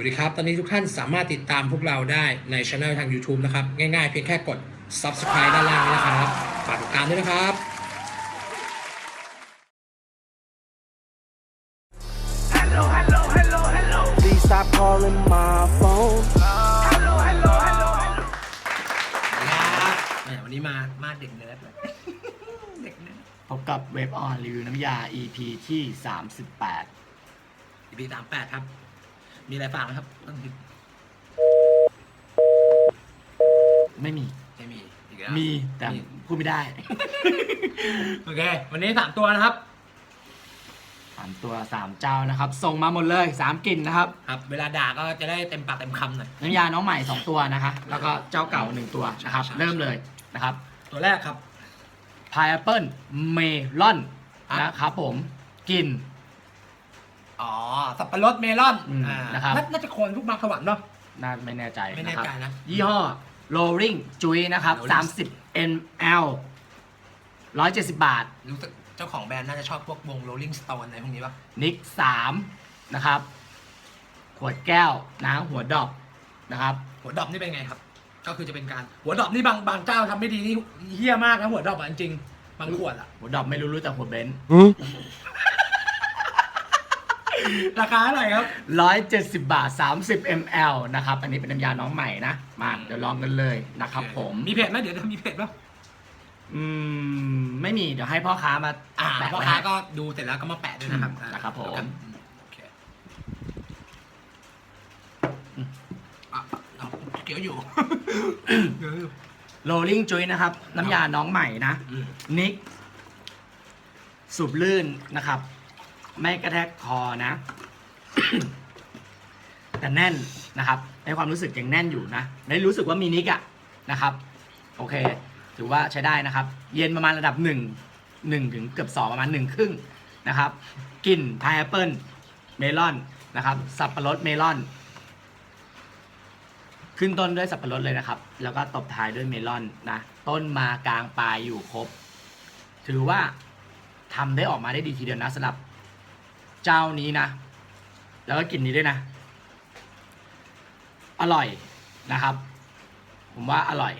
วัสดีครับ ตอนนี้ทุกท่านสามารถติดตามพวกเราได้ในช anel ทาง YouTube นะครับ ง่ายๆ เพียงแค่กด subscribe ด้านล่างนี้นะครับ ฝากติดตามด้วยนะครับ Hello, hello, hello, hello. Please stop calling my phone. Hello, hello, hello, hello. ครับแหมวันนี้มา มาเด็กเนิร์ดเลย เด็กเนิร์ดพบกับเว็บออนรีวิวน้ำยา EP ที่ 38ปีสามแปดครับ มีอะไรฝากไหมครับต้นทิศไม่มี ไม่มีอีกแล้ว มีแต่พูดไม่ได้โอเค วันนี้สามตัวนะครับ3ตัว3เจ้านะครับ ส่งมาหมดเลย3กลิ่นนะครับครับ เวลาด่าก็จะได้เต็มปากเต็มคำหน่อย น้ำยาน้องใหม่2ตัวนะคะ แล้วก็เจ้าเก่า1ตัวนะครับ ใช่ใช่ เริ่มเลยนะครับตัวแรกครับ Pineapple Melon อะนะครับผมกลิ่น อ๋อ สับปะรดเมลอนอืมอ่านะครับ น่าน่าจะโคนทุกบางสวรรค์เนาะ น่าไม่แน่ใจไม่แน่ใจครับนะ ยี่ห้อ Rolling Joy นะครับ Rolling 30 ml 170 บาท รู้สึกเจ้าของแบรนด์น่าจะชอบพวกวง Rolling Stone อะไรพวกนี้ป่ะ นิกสามนะครับ ขวดแก้วน้ำหัวดอกนะครับ หัวดรอปนี่เป็นไงครับ ก็คือจะเป็นการหัวดรอปนี่บางบางเจ้าทำไม่ดีนี่เฮี้ยมากนะหัวดรอปอะจริงๆบางขวดอะ หัวดอกไม่รู้รู้แต่หัวเบนซ์ ราคาเท่าไหร่ครับร้อยเจ็ดสิบบาทสามสิบ ml นะครับ อันนี้เป็นน้ำยาน้องใหม่นะ มา เดี๋ยวลองกันเลยนะครับผม มีเพจไหมเดี๋ยวจะมีเพจป่ะอืม ไม่มี เดี๋ยวให้พ่อค้ามาอ่าแปะพ่อไว้ค้าให้ ก็ดูเสร็จแล้วก็มาแปะด้วยนะครับอืมนะครับผมแล้วกันโอเคอะเอาเกี่ยวอยู่ เกี่ยวอยู่ Rolling Joy นะครับ น้ำยาน้องใหม่นะ อืมนิกสูบลื่นนะครับ ไม่กระแทกคอนะ แต่แน่นนะครับในความรู้สึกยังแน่นอยู่นะไม่รู้สึกว่ามีนิกอะนะครับ โอเค ถือว่าใช้ได้นะครับ เย็นประมาณระดับ1 1ถึงเกือบ2ประมาณ1ครึ่งนะครับกลิ่นพายแอปเปิลเมลอนนะครับ สับปะรดเมลอน ขึ้นต้นด้วยสับปะรดเลยนะครับ แล้วก็ตบท้ายด้วยเมลอนนะต้นมากลางปลายอยู่ครบ ถือว่าทำได้ออกมาได้ดีทีเดียวนะสำหรับ เจ้านี้นะ แล้วก็กลิ่นนี้ด้วยนะ อร่อยนะครับ ผมว่าอร่อย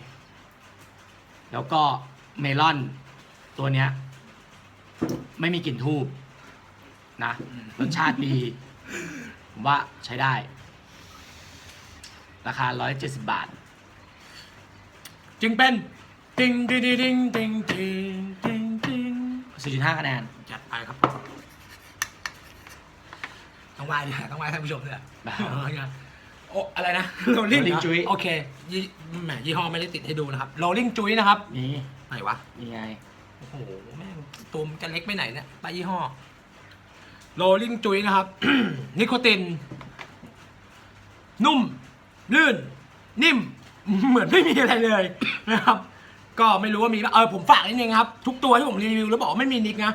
แล้วก็เมลอนตัวเนี้ย ไม่มีกลิ่นทูบนะรสชาติดี ผมว่าใช้ได้ ราคา 170 บาท จึงเป็นติงติงติงติงติงติงติง4.5คะแนนจัดไปครับ ต้องไหว้ด้วยต้องไหว้ท่านผู้ชมด้วยได้โอ้อะไรนะ Rolling Rolling จุ้ยโอเคยี่แหมยี่ห้อไม่ได้ติดให้ดูนะครับ Rolling จุ้ยนะครับ นี่ไหนวะ นี่ไง โอ้โห แม่งตัวมันจะเล็กไปไหนเนี่ยไปยี่ห้อ Rolling จุ้ยนะครับ นิโคติน นุ่ม ลื่น นิ่ม เหมือนไม่มีอะไรเลยนะครับ ก็ไม่รู้ว่ามีปะเออผมฝากนิดนึงครับ ทุกตัวที่ผมรีวิวแล้วบอกว่าไม่มีนิกนะ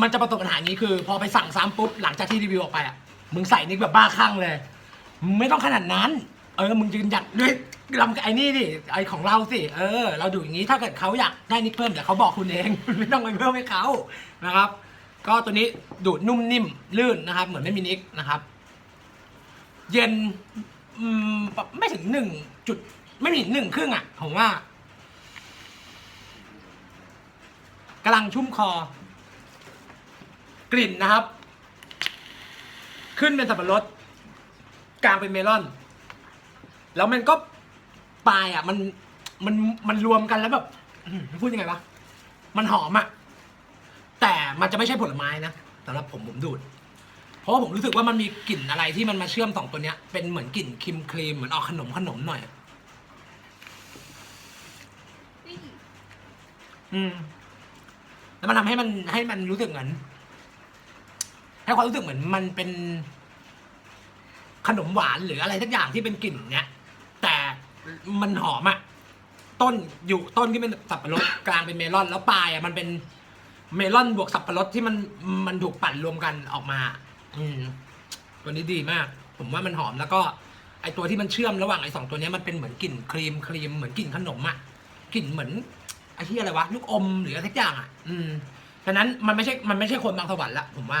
มันจะประสบปัญหาอย่างนี้คือ พอไปสั่งซ้ำปุ๊บหลังจากที่รีวิวออกไปอะมึงใส่นิกแบบบ้าคลั่งเลยมึงไม่ต้องขนาดนั้น เออมึงยืนหยัดด้วยลำไอ้นี่ดิไอของเราสิเออ เราดูอย่างนี้ถ้าเกิดเขาอยากได้นิกเพิ่มเดี๋ยวเขาบอกคุณเอง ไม่ต้องไปเพิ่มให้เขานะครับ ก็ตัวนี้ดูดนุ่มนิ่มลื่นนะครับ เหมือนไม่มีนิกนะครับ เย็นอืมไม่ถึงหนึ่งจุดไม่ถึงหนึ่งครึ่งอะผมว่ากำลังชุ่มคอ กลิ่นนะครับ ขึ้นเป็นสับปะรดกลางเป็นเมลอน แล้วมันก็ปลายอะ มันมันมันรวมกันแล้วแบบอื้อหือพูดยังไงวะมันหอมอะ แต่มันจะไม่ใช่ผลไม้นะสำหรับผมผมดูด เพราะว่าผมรู้สึกว่ามันมีกลิ่นอะไรที่มันมาเชื่อมสองตัวเนี้ย เป็นเหมือนกลิ่นครีมครีมเหมือนออกขนมขนมหน่อย อืม แล้วมันทำให้มันให้มันรู้สึกเหมือน ให้ความรู้สึกเหมือนมันเป็น ขนมหวานหรืออะไรสักอย่างที่เป็นกลิ่นเนี้ย แต่มันหอมอะต้นอยู่ต้นที่เป็นสับปะรดกลางเป็นเมลอนแล้วปลายอะมันเป็นเมลอนบวกสับปะรดที่มันมันถูกปั่นรวมกันออกมา อืม ตัวนี้ดีมาก ผมว่ามันหอมแล้วก็ ไอตัวที่มันเชื่อมระหว่างไอสองตัวนี้มันเป็นเหมือนกลิ่นครีมครีมเหมือนกลิ่นขนมอะกลิ่นเหมือนไอที่อะไรวะลูกอมหรืออะไรสักอย่างอะอืมฉะนั้นมันไม่ใช่ มันไม่ใช่คนบางสวรรค์ละผมว่า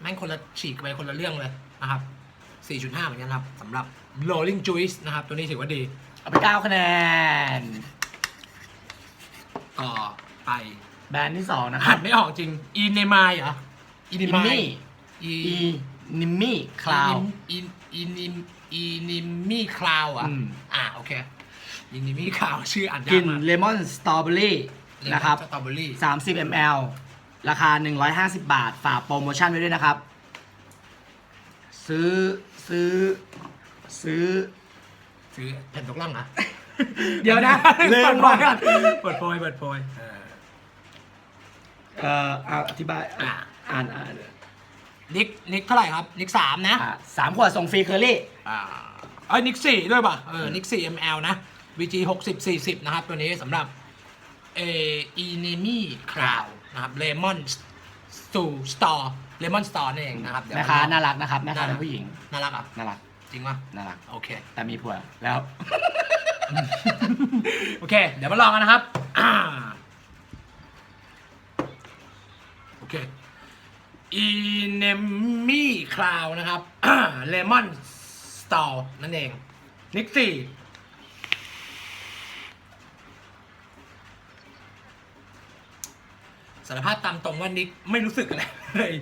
แม่งคนละฉีกไปคนละเรื่องเลยนะครับ 4.5 เหมือนกันครับสำหรับ Rolling Juice นะครับ ตัวนี้ถือว่าดี เอาไปเก้าคะแนน ต่อไปแบรนด์ที่สองนะคหัรับดไม่ออกจริง อีเนมายเหรออีเนอินมายมี่อีอีนิมมี่คลาว อีอีนิมอีนิมมี่คลาวอะอืม อ่าโอเคอีนิมมี่คลาวชื่ออ่านยากกลิ่นมากเลมอนสตรอเบอรี่นะครับ สตรอเบอรี่ 30 ml ราคา 150 บาท ฝากโปรโมชั่นไว้ด้วยนะครับ ซื้อซื้อซื้อ ซื้อแผ่นตกล่องเหรอเดี๋ยวนะลืมเปิดโพว่ะยก่อน เปิดโพยเปิดโพยเออเอ่อเอาอธิบายอะอ่านอ่านนิกนิกเท่าไหร่ครับนิกสามนะ อะสามขวดส่งฟรีเคอรี่ อ่าเอ้ยนิกสี่ด้วยป่ะ เออ นิกสี่ ml นะ VG หกสิบสี่สิบนะครับ ตัวนี้สำหรับเออีเนมี่คราว นะครับเลมอนสตูสตอร์เลมอนสตอร์นั่นเองนะครับเดี๋ยว แม่ค้าน่ารักนะครับแม่ค้าเป็นผู้หญิงน่ารักอะน่ารักจริงป่ะน่ารัก โอเค แต่มีผัวแล้ว โอเค เดี๋ยวมาลองกันนะครับอ่าโอเค อีเนมี่คราวนะครับเลมอนสตอร์นั่นเองนิกซี่ สารภาพตามตรงว่านิกไม่รู้สึกอะไรเลย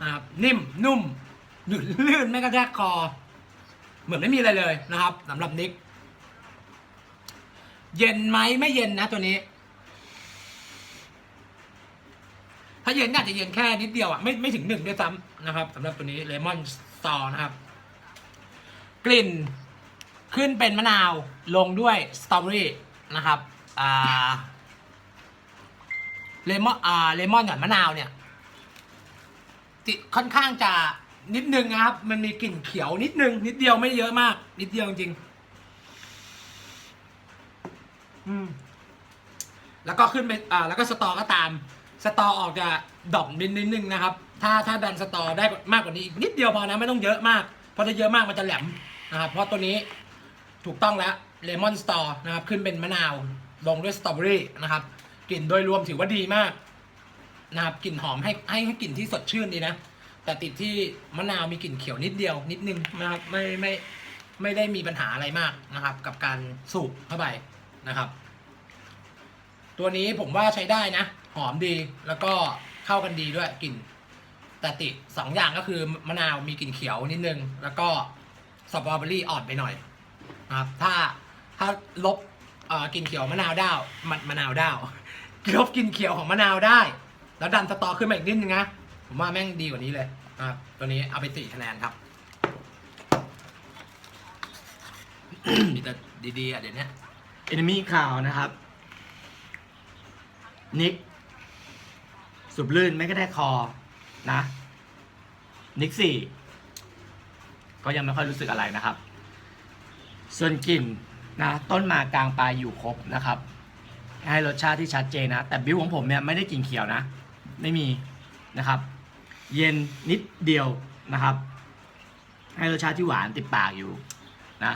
นะครับนิ่มนุ่มหยุดลื่นไม่กระแทกคอ เหมือนไม่มีอะไรเลยนะครับสำหรับนิก เย็นไหมไม่เย็นนะตัวนี้ ถ้าเย็นก็อาจะเย็นแค่นิดเดียวอะไม่ไม่ถึงหนึ่งด้วยซ้ำนะครับสำหรับตัวนี้เลมอนสตอร์นะครับ กลิ่นขึ้นเป็นมะนาวลงด้วยสตรอเบอรี่นะครับ อ่า เลมอนอ่าเลมอนกับมะนาวเนี่ยติค่อนข้างจะนิดนึงนะครับ มันมีกลิ่นเขียวนิดนึง นิดเดียวไม่เยอะมาก นิดเดียวจริงอืมแล้วก็ขึ้นไปอ่าแล้วก็สตอก็ตาม สตอออกจะดอปนิดนิดนึงนะครับ ถ้าถ้าดันสตอได้มากกว่านี้อีกนิดเดียวพอนะไม่ต้องเยอะมากเพราะถ้าเยอะมากมันจะแหลมนะครับเพราะตัวนี้ถูกต้องแล้วเลมอนสตอนะครับขึ้นเป็นมะนาวลงด้วยสตรอเบอรี่นะครับ กลิ่นโดยรวมถือว่าดีมากนะครับกลิ่นหอมให้ให้ให้กลิ่นที่สดชื่นดีนะ แต่ติดที่มะนาวมีกลิ่นเขียวนิดเดียวนิดนึงนะครับไม่ไม่ไม่ได้มีปัญหาอะไรมากนะครับ กับการสูบเข้าไปนะครับ ตัวนี้ผมว่าใช้ได้นะ หอมดีแล้วก็เข้ากันดีด้วยกลิ่นแต่ติดสองอย่างก็คือมะนาวมีกลิ่นเขียวนิดนึง แล้วก็สตรอเบอรี่อ่อนไปหน่อยนะครับถ้าถ้าลบเอ่อกลิ่นเขียวมะนาวด้าวมะนาวด้าว ลบกลิ่นเขียวของมะนาวได้ แล้วดันสตอขึ้นมาอีกนิดนึงนะผมว่าแม่งดีกว่านี้เลยนะครับตัวนี้เอาไปสี่คะแนนครับ มีแต่ดีๆอะเดี๋ยวนี้เอนมี่ข่าวนะครับ นิกสุบลื่นไม่กระแทกคอนะ นิกสี่ก็ยังไม่ค่อยรู้สึกอะไรนะครับ ส่วนกลิ่นนะ ต้นมากลางปลายอยู่ครบนะครับ ให้รสชาติที่ชัดเจนนะ แต่บิวของผมเนี่ยไม่ได้กลิ่นเขียวนะ ไม่มีนะครับ เย็นนิดเดียวนะครับ ให้รสชาติที่หวานติดปากอยู่นะ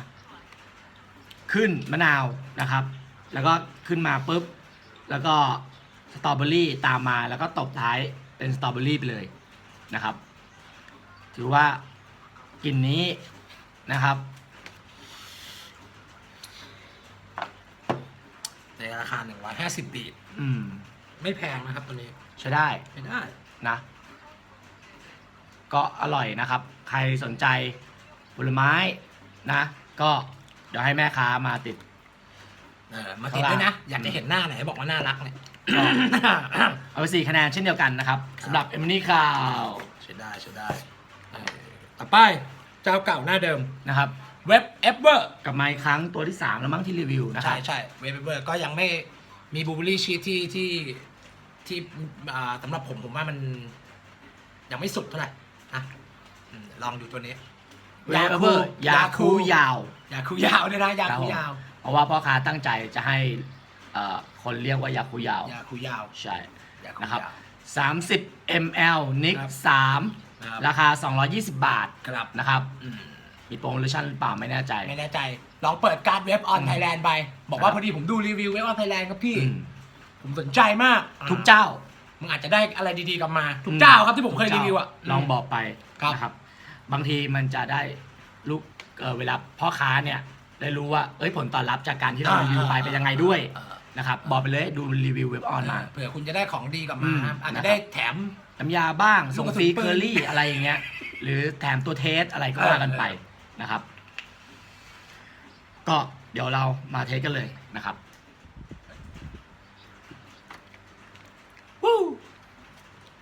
ขึ้นมะนาวนะครับ แล้วก็ขึ้นมาปุ๊บ แล้วก็สตรอเบอรี่ตามมาแล้วก็ตบท้ายเป็นสตรอเบอรี่ไปเลยนะครับ ถือว่ากลิ่นนี้นะครับ ในราคา 150บาทอืม ไม่แพงนะครับตัวนี้ใช้ได้ไม่ได้ นะ ก็อร่อยนะครับ ใครสนใจผลไม้นะ ก็เดี๋ยวให้แม่ค้ามาติด เออมาติดด้วยนะ อยากจะเห็นหน้าไหนบอกว่าน่ารักเนี่ยก็เอาไปสี่คะแนนเช่นเดียวกันนะครับสำหรับเอมินี่ข่าวใช้ได้ใช้ได้เออต่อไปเจ้าเก่าหน้าเดิมนะครับ เว็บเอฟเวอร์กลับมาอีกครั้งตัวที่ 3 แล้วมั้งที่รีวิวนะครัใช่บใช่เว็บเอฟเวอร์ก็ยังไม่มีบูเบอรี่ชีสที่ที่ที่อ่าสำหรับผมผมว่ามัน ยังไม่สุดเท่าไหร่นะอืมลองดูตัวนี้เวเวอร์ยาคูยาว ยาคูยาวเนี่ยนะยาคูยาวเพราะว่าพ่อค้าตั้งใจจะให้เอ่อคนเรียกว่ายาคูยาว ยาคูยาวใช่ ยาคูนะครับ ยาว 30 ml นิกครับ 3 ครับราคา 220 บาทครับนะครับ อืม มีโปรโมชั่นหรือเปล่าไม่แน่ใจ ไม่แน่ใจ ลองเปิดการ์ดเว็บออนอืมไทยแลนด์ไป บอกว่าครับพอดีผมดูรีวิวเว็บออนไทยแลนด์ครับพี่ อืมผมสนใจมากทุกเจ้า มึงอาจจะได้อะไรดีๆกลับมา ทุกอืมเจ้าครับที่ผมเคยรีวิวอะลองบอกไปครับ นะครับ บางทีมันจะได้ลูกเออเวลาพ่อค้าเนี่ย ได้รู้ว่าเอ้ยผลตอบรับจากการที่เราอ่ารีวิวไปเป็นยังไงด้วยเออนะครับ บอกไปเลยดูรีวิวเว็บออนมาเผื่อคุณจะได้ของดีกลับมา อืมครับอาจนะครัจะบได้แถม น้ำยาบ้าง ส่งฟรีลูกกระสุนปืนเคอรี่อะไรอย่างเงี้ย หรือแถมตัวเทสอะไรก็ว่ากันไป นะครับ ก็เดี๋ยวเรามาเทสกันเลยนะครับวู้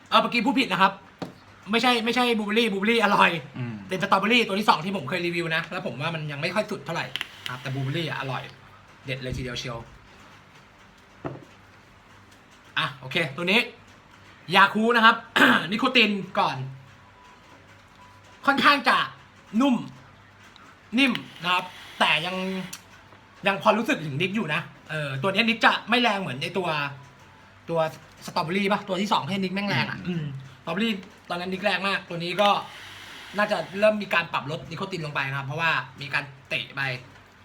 เออเมื่อกี้พูดผิดนะครับ ไม่ใช่ไม่ใช่บูเบอรี่บูเบอรี่อร่อย อืมเป็นสตรอเบอรี่ตัวที่สองที่ผมเคยรีวิวนะ แล้วผมว่ามันยังไม่ค่อยสุดเท่าไหร่ครับแต่บูเบอรี่อะอร่อย เด็ดเลยทีเดียวเชียว อะ โอเค ตัวนี้ ยาคูนะครับ นิโคตินก่อน ค่อนข้างจะนุ่ม นิ่มนะครับ แต่ยังยังพอรู้สึกถึงนิกอยู่นะเออตัวนี้นิกจะไม่แรงเหมือนในตัว ตัวสตรอเบอรี่ปะตัวที่สองให้นิกแม่งแรงอะอืมสตรอเบอรี่ตอนนั้นนิกแรงมาก ตัวนี้ก็น่าจะเริ่มมีการปรับลดนิโคตินลงไปนะครับ เพราะว่ามีการเตะไป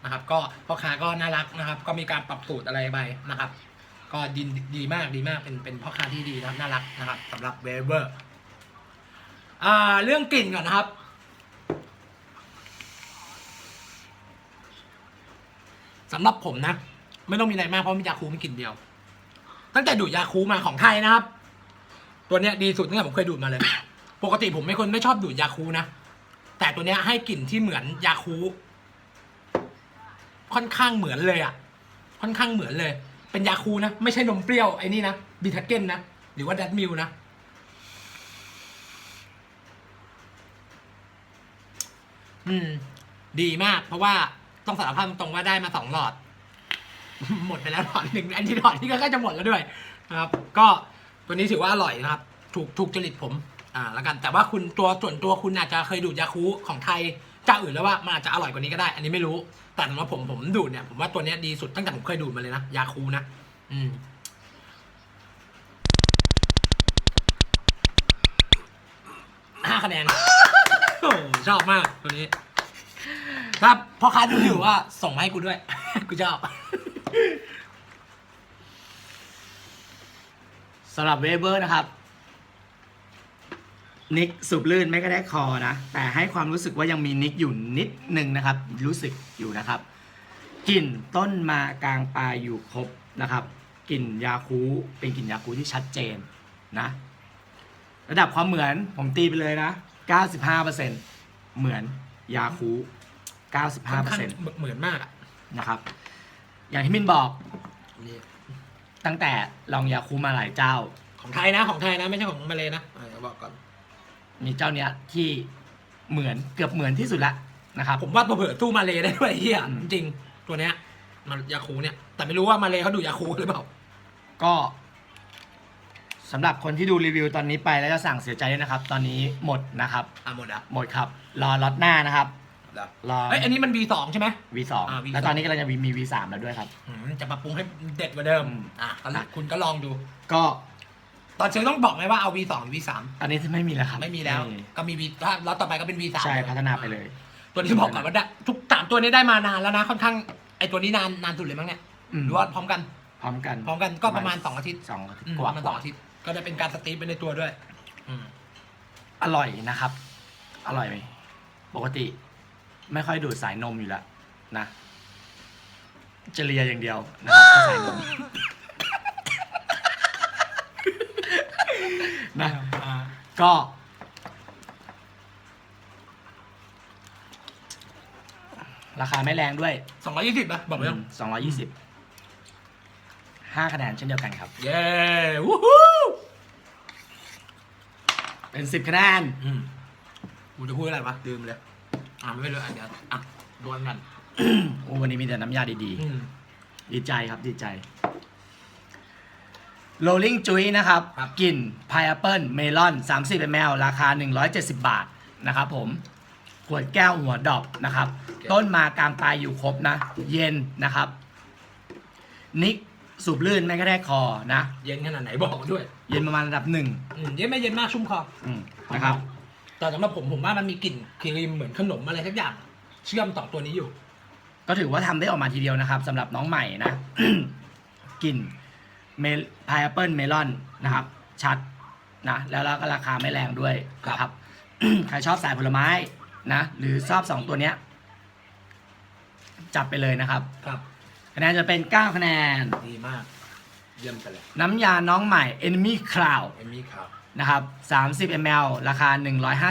นะครับ ก็พ่อค้าก็น่ารักนะครับ ก็มีการปรับสูตรอะไรไปนะครับ ก็ดีดีมากดีมากเป็นเป็นพ่อค้าที่ดีนะครับน่ารักนะครับสำหรับเวเบอร์อ่าเรื่องกลิ่นก่อนนะครับ สำหรับผมนะ ไม่ต้องมีอะไรมากเพราะมียาคูมีกลิ่นเดียว ตั้งแต่ดูดยาคูมาของไทยนะครับ ตัวเนี้ยดีสุดตั้งแต่ผมเคยดูดมาเลย ปกติผมเป็นคนไม่ชอบดูดยาคูนะ แต่ตัวเนี้ยให้กลิ่นที่เหมือนยาคูค่อนข้างเหมือนเลยอะ ค่อนข้างเหมือนเลย เป็นยาคูนะ ไม่ใช่นมเปรี้ยวไอ้นี่นะบีทาเก้นนะ หรือว่าดัตมิลนะ อืม ดีมากเพราะว่า ต้องสารภาพตรงๆว่าได้มาสองหลอด หมดไปแล้วหลอดหนึ่งอันนี้หลอดที่ก็ใกล้จะหมดแล้วด้วยนะครับ ก็ตัวนี้ถือว่าอร่อยนะครับ ถูกถูกจริตผมอ่าแล้วกันแต่ว่าคุณตัวส่วนตัวคุณอาจจะเคยดูดยาคูของไทยเจ้าอื่นแล้วว่ามันอาจจะอร่อยกว่านี้ก็ได้ อันนี้ไม่รู้ แต่สำหรับผมผมดูดเนี่ยผมว่าตัวเนี้ยดีสุดตั้งแต่ผมเคยดูดมาเลยนะยาคูนะอืมห้าคะแนนชอบมากตัวนี้ ครับพ่อค้าดูอยู่ว่าส่งมาให้กูด้วย กูชอบสำหรับเวเบอร์นะครับ นิกสูบลื่นไม่ก็ได้คอนะ แต่ให้ความรู้สึกว่ายังมีนิกอยู่นิดนึงนะครับ รู้สึกอยู่นะครับกลิ่นต้นมากลางปลายอยู่ครบนะครับกลิ่นยาคูเป็นกลิ่นยาคูที่ชัดเจนนะ ระดับความเหมือนผมตีไปเลยนะ 95%เหมือนยาคู ค่อนข้าง95%เหมือนมากอะนะครับ อย่างที่มินบอกนี่ตั้งแต่ลองยาคูมาหลายเจ้า ของไทยนะของไทยนะ ไม่ใช่ของมาเลยนะอ่าเดี๋ยวบอกก่อนมีเจ้าเนี้ยที่เหมือนเกือบเหมือนที่สุดละนะครับผมว่าเผื่อๆสู้มาเลยได้ด้วยไอ้เฮียอืมจริงๆตัวเนี้ยมันยาคูเนี่ย แต่ไม่รู้ว่ามาเลยเขาดูยาคูหรือเปล่า ก็สำหรับคนที่ดูรีวิวตอนนี้ไปแล้วจะสั่งเสียใจด้วยนะครับ ตอนนี้หมดนะครับอะหมดอะหมดครับ รอล็อตหน้านะครับ รอเอ้ยอันนี้มัน V2 ใช่ไหม V2 อ่า V2 แล้วตอนนี้กำลังจะมีมี V3 แล้วด้วยครับ อืมจะปรับปรุงให้เด็ดกว่าเดิมอืม อะก็คุณก็ลองดู ก็ตอนซื้อต้องบอกไหมว่าเอา V2 หรือ V3 อันนี้ไม่มีแล้วครับไม่มีแล้ว ก็มี V ถ้าแล้วต่อไปก็เป็น V3 ใช่พัฒนาไปเลย ตัวนี้บอกก่อนว่าได้ทุกสามตัวนี้ได้มานานแล้วนะค่อนข้างไอตัวนี้นานนานสุดเลยมั้งเนี่ยอืมหรือว่าพร้อมกัน พร้อมกันพร้อมกันก็ประมาณสองอาทิตย์สองอาทิตอืย์มกว่าประมาณสองอาทิตย์ก็จะเป็นการสตรีมไปในตัวด้วย อืม อร่อยนะครับ อร่อยไหมปกติ ไม่ค่อยดูดสายนมอยู่แล้วนะจะเลียอย่างเดียวนะครับถ้าสายนมนะก็ ราคาไม่แรงด้วยสองร้อยยี่สิบป่ะ บอกไปยังสองร้อยยี่สิบห้าคะแนนเช่นเดียวกันครับ เย้วู้ฮู้เป็นสิบคะแนนอืมกูจะพูดอะไรวะลืมเลย อ่าไม่รู้อะเดี๋ยวอะดวลกันโอ้วันนี้มีแต่น้ำยาดีอืมๆ ดีใจครับดีใจ Rolling Juice นะครับครับ กลิ่น Pineapple Melon 30 ml ราคา 170 บาทนะครับผม ขวดแก้วหัวดอกนะครับ ต้นมากลางปลายอยู่ครบนะ เย็นนะครับ นิกสูบลื่นไม่ก็ได้คอนะ เย็นขนาดไหนบอกด้วยเย็นประมาณระดับหนึ่งอืมเย็นไม่เย็นมากชุ่มคออืมนะครับ แต่สำหรับผมผมว่ามันมีกลิ่นครีมเหมือนขนมอะไรสักอย่าง เชื่อมต่อตัวนี้อยู่ ก็ถือว่าทำได้ออกมาทีเดียวนะครับสำหรับน้องใหม่นะ กลิ่นเมลพายแอปเปิลเมลอนนะครับ ชัดนะแล้วก็ราคาไม่แรงด้วยนะครับ ใครชอบสายผลไม้นะ หรือชอบสองตัวเนี้ย จับไปเลยนะครับครับ คะแนนจะเป็น 9 คะแนน ดีมาก เยี่ยมไปเลยน้ำยาน้องใหม่ Enemy Cloud เอมมี่ครับ นะครับ30 ml ราคา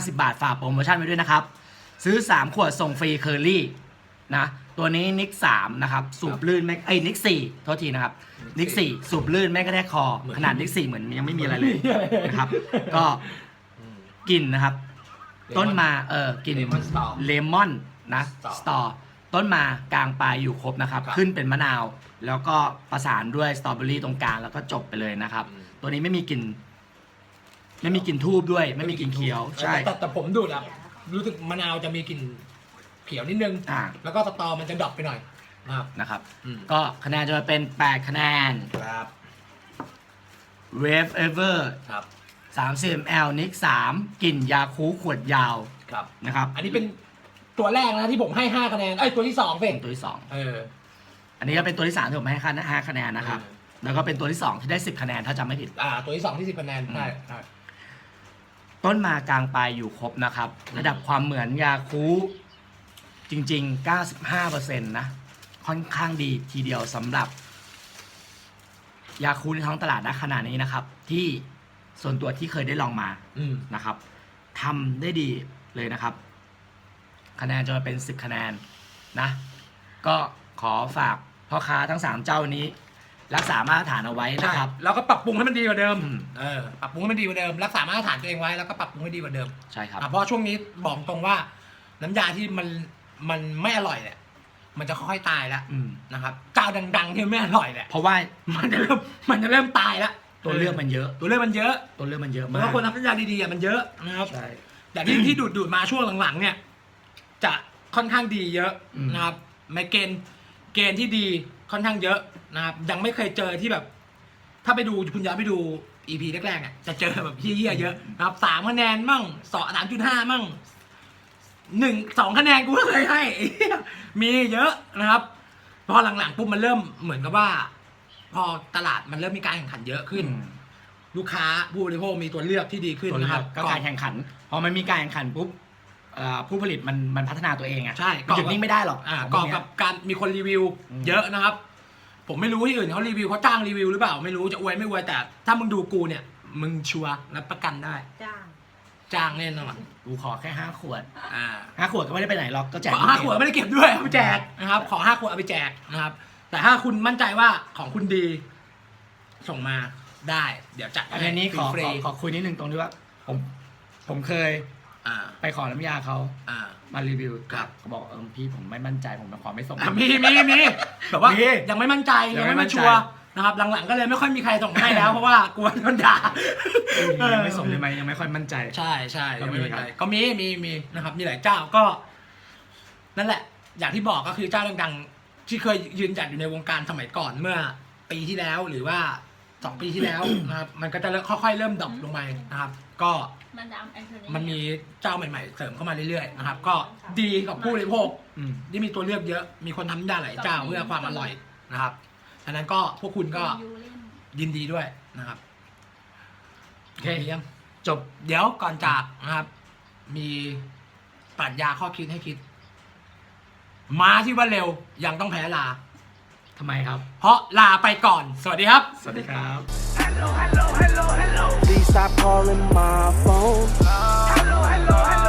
150 บาท ฝากโปรโมชั่นไว้ด้วยนะครับ ซื้อ 3 ขวดส่งฟรีเคอรี่นะ ตัวนี้นิก3นะครับ สูบลื่นไม่เอ้ยนิก4โทษทีนะครับ นิก4สูบลื่นไม่กระแทกคอเหมือนขนาดนิก4เหมือนยังไม่มีอะไรเลยนะครับ ก็กลิ่นนะครับ ต้นมาเออกลิ่น Lemon Star เลมอนนะ Star สตอต้นมากลางปลายอยู่ครบนะครับ ครับขึ้นเป็นมะนาว แล้วก็ประสานด้วยสตรอเบอรี่ตรงกลางแล้วก็จบไปเลยนะครับ อืม ตัวนี้ไม่มีกลิ่น ไม่มีกลิ่นทูบด้วย ไม่มีกลิ่นเขียวใช่ แต่แต่ผมดูดแล้วรู้สึกมะนาวจะมีกลิ่นเขียวนิดนึง อ่า แล้วก็สตอมันจะดรอปไปหน่อยนะครับ นะครับ อืม ก็คะแนนจะเป็น 8 คะแนน ครับ Wave Ever ครับ30 ml นิก3กลิ่นยาคูขวดยาวครับ นะครับอันนี้เป็นตัวแรกนะที่ผมให้ห้าคะแนนเอ้ยตัวที่สองเฟเป็นตัวที่ 2 เออ อันนี้ก็เป็นตัวที่ 3 ที่ผมให้ค่า5คะแนนนะครับ เออ แล้วก็เป็นตัวที่ 2 ที่ได้ 10 คะแนนถ้าจำไม่ผิด อ่า ตัวที่สองที่สิบคะแนนใช่ใช่ ต้นมากลางปลายอยู่ครบนะครับ ระดับความเหมือนยาคูจริง ๆ 95%นะค่อนข้างดีทีเดียวสำหรับ ยาคูในท้องตลาดณขณะนี้นะครับ ที่ส่วนตัวที่เคยได้ลองมาอืมนะครับทำได้ดีเลยนะครับ คะแนนจะมาเป็น 10 คะแนนนะ ก็ขอฝากพ่อค้าทั้ง 3 เจ้านี้ รักษามาตรฐานเอาไว้ใช่นะครับ แล้วก็ปรับปรุงให้มันดีกว่าเดิม อืม เออ ปรับปรุงให้มันดีกว่าเดิม รักษามาตรฐานตัวเองไว้ แล้วก็ปรับปรุงให้ดีกว่าเดิมใช่ครับ อะเพราะช่วงนี้บอกตรงว่า น้ำยาที่มัน มันไม่อร่อยเนี่ยมันจะค่อยๆตายแล้วอืม นะครับเจ้าดัง ๆ ที่ไม่อร่อยเนี่ยเพราะว่ามันจะเริ่ม มันจะเริ่มตายแล้วตัวเลือกมันเยอะ ตัวเลือกมันเยอะตัวเลือกมันเยอะเพมาราะกว่าคนทำน้ำยาดีๆอะมันเยอะนะครับ ใช่ แต่ที่ ที่ดูดดูดมาช่วงหลังๆ เนี่ย จะค่อนข้างดีเยอะอืม นะครับ ในเกณฑ์เกณฑ์ที่ดี ค่อนข้างเยอะนะครับยังไม่เคยเจอที่แบบ ถ้าไปดูคุณย้อนไปดู EP แรกๆอะจะเจอแบบเฮี้ยๆเยอะนะครับสามคะแนนมั่งสองสามจุดห้ามั่งหนึ่งสองคะแนนกูก็เคยให้ มีเยอะนะครับ พอหลังๆปุ๊บมันเริ่มเหมือนกับว่า พอตลาดมันเริ่มมีการแข่งขันเยอะขึ้นอืมลูกค้าผู้บริโภคมีตัวเลือกที่ดีขึ้นตัวเลืนะคอรักบก็การแข่งขัน พอมันมีการแข่งขันปุ๊บเอ่อ ผู้ผลิตมันมันพัฒนาตัวเองอะใช่มันหยุดนิ่งไม่ได้หรอกอ่าของพก่วอกเนี้ยกับการมีคนรีวิวอืมเยอะนะครับ ผมไม่รู้ที่อื่นเขารีวิวเขาจ้างรีวิวหรือเปล่าไม่รู้จะอวยไม่อวยแต่ ถ้ามึงดูกูเนี่ย มึงชัวร์รับประกันได้ จ้างจ้างแน่นอนกูขอแค่ห้าขวดอ่าห้าขวดก็ไม่ได้ไปไหนหรอกก็แจกขอห้าขวดไม่ได้เก็บด้วยเอาไปแจกนะครับ ขอห้าขวดเอาไปแจกนะครับ แต่ถ้าคุณมั่นใจว่าของคุณดี ส่งมาได้ เดี๋ยวจัดอันนี้ขอฟรีขอขอคุยนิดนึงตรงที่ว่า ผม ผมเคย อ่า ไปขอน้ำยาเขาอ่า มารีวิวครับ เขาบอกเออพี่ผมไม่มั่นใจผมขอไม่ส่ง อะมีมีมีแบบว่ามียังไม่มั่นใจยัยังงไม่ไม่มั่มั่นนใจ ชัวร์นะครับหลังๆก็เลยไม่ค่อยมีใครส่งให้แล้ว เพราะว่ากลัวโดนด่าเออยังไม่ส่งเลยไหมยังไม่ค่อยมั่นใจ ใช่ใช่ก็ยังมีไม่มั่นครัใจบก็มีมีมีนะครับ มีหลายเจ้าก็ นั่นแหละ อย่างที่บอกก็คือเจ้าดังๆ ที่เคยยืนหยัดอยู่ในวงการสมัยก่อนเมื่อปีที่แล้วหรือว่า สองปีที่แล้ว นะครับมันก็จะเริ่มค่อยๆ เริ่มดรอปลงไปนะครับ ก็มาดามแอนโทนีมันมีเจ้าใหม่ๆ เสริมเข้ามาเรื่อยๆนะครับ ก็ดีกับผู้บริโภคอืมที่มีตัวเลือกเยอะมีคนทำน้ำยาหลายเจ้าเพื่อความอร่อยนะครับอันนั้นก็พวกคุณก็ยูเล่นยินดีด้วยนะครับโอเคมียังจบเดี๋ยวก่อนจากนะครับ มีปรัชญาข้อคิดให้คิดม้าที่ว่าเร็วยังต้องแพ้ลา ทำไมครับ เพราะลาไปก่อน สวัสดีครับ สวัสดีครับ Hello, hello, hello, hello. Please stop calling my phone. Hello, hello, hello.